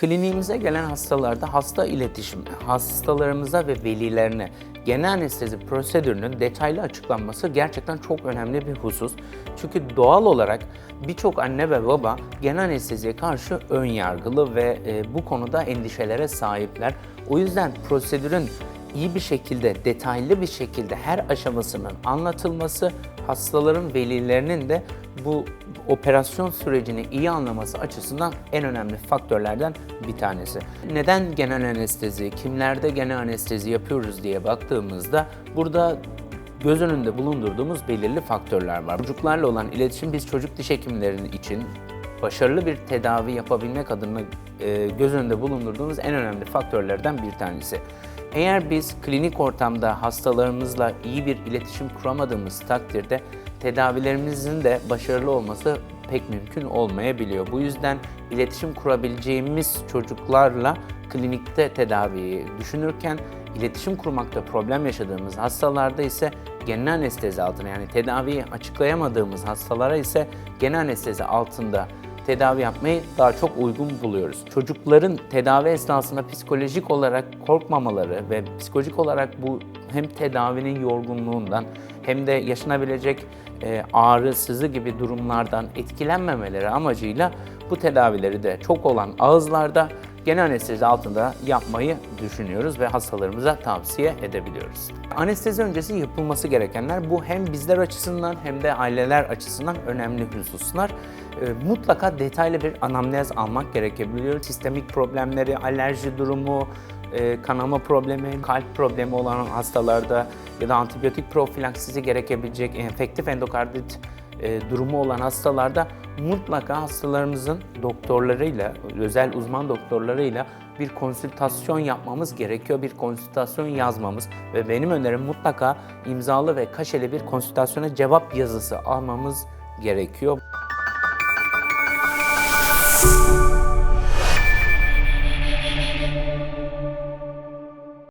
Kliniğimize gelen hastalarda hasta iletişim, hastalarımıza ve velilerine genel anestezi prosedürünün detaylı açıklanması gerçekten çok önemli bir husus. Çünkü doğal olarak birçok anne ve baba genel anesteziye karşı ön yargılı ve e, bu konuda endişelere sahipler. O yüzden prosedürün iyi bir şekilde, detaylı bir şekilde her aşamasının anlatılması, hastaların velilerinin de bu operasyon sürecini iyi anlaması açısından en önemli faktörlerden bir tanesi. Neden genel anestezi, kimlerde genel anestezi yapıyoruz diye baktığımızda burada göz önünde bulundurduğumuz belirli faktörler var. Çocuklarla olan iletişim biz çocuk diş hekimlerinin için başarılı bir tedavi yapabilmek adına e, göz önünde bulundurduğumuz en önemli faktörlerden bir tanesi. Eğer biz klinik ortamda hastalarımızla iyi bir iletişim kuramadığımız takdirde tedavilerimizin de başarılı olması pek mümkün olmayabiliyor. Bu yüzden iletişim kurabileceğimiz çocuklarla klinikte tedaviyi düşünürken iletişim kurmakta problem yaşadığımız hastalarda ise genel anestezi altına yani tedaviyi açıklayamadığımız hastalara ise genel anestezi altında tedavi yapmayı daha çok uygun buluyoruz. Çocukların tedavi esnasında psikolojik olarak korkmamaları ve psikolojik olarak bu hem tedavinin yorgunluğundan hem de yaşanabilecek e, ağrı, sızı gibi durumlardan etkilenmemeleri amacıyla bu tedavileri de çok olan ağızlarda genel anestezi altında yapmayı düşünüyoruz ve hastalarımıza tavsiye edebiliyoruz. Anestezi öncesi yapılması gerekenler bu hem bizler açısından hem de aileler açısından önemli hususlar. E, Mutlaka detaylı bir anamnez almak gerekebiliyor. Sistemik problemleri, alerji durumu, e, kanama problemi, kalp problemi olan hastalarda ya da antibiyotik profilaksisi gerekebilecek enfektif endokardit e, durumu olan hastalarda mutlaka hastalarımızın doktorlarıyla, özel uzman doktorlarıyla bir konsültasyon yapmamız gerekiyor. Bir konsültasyon yazmamız ve benim önerim mutlaka imzalı ve kaşeli bir konsültasyona cevap yazısı almamız gerekiyor. you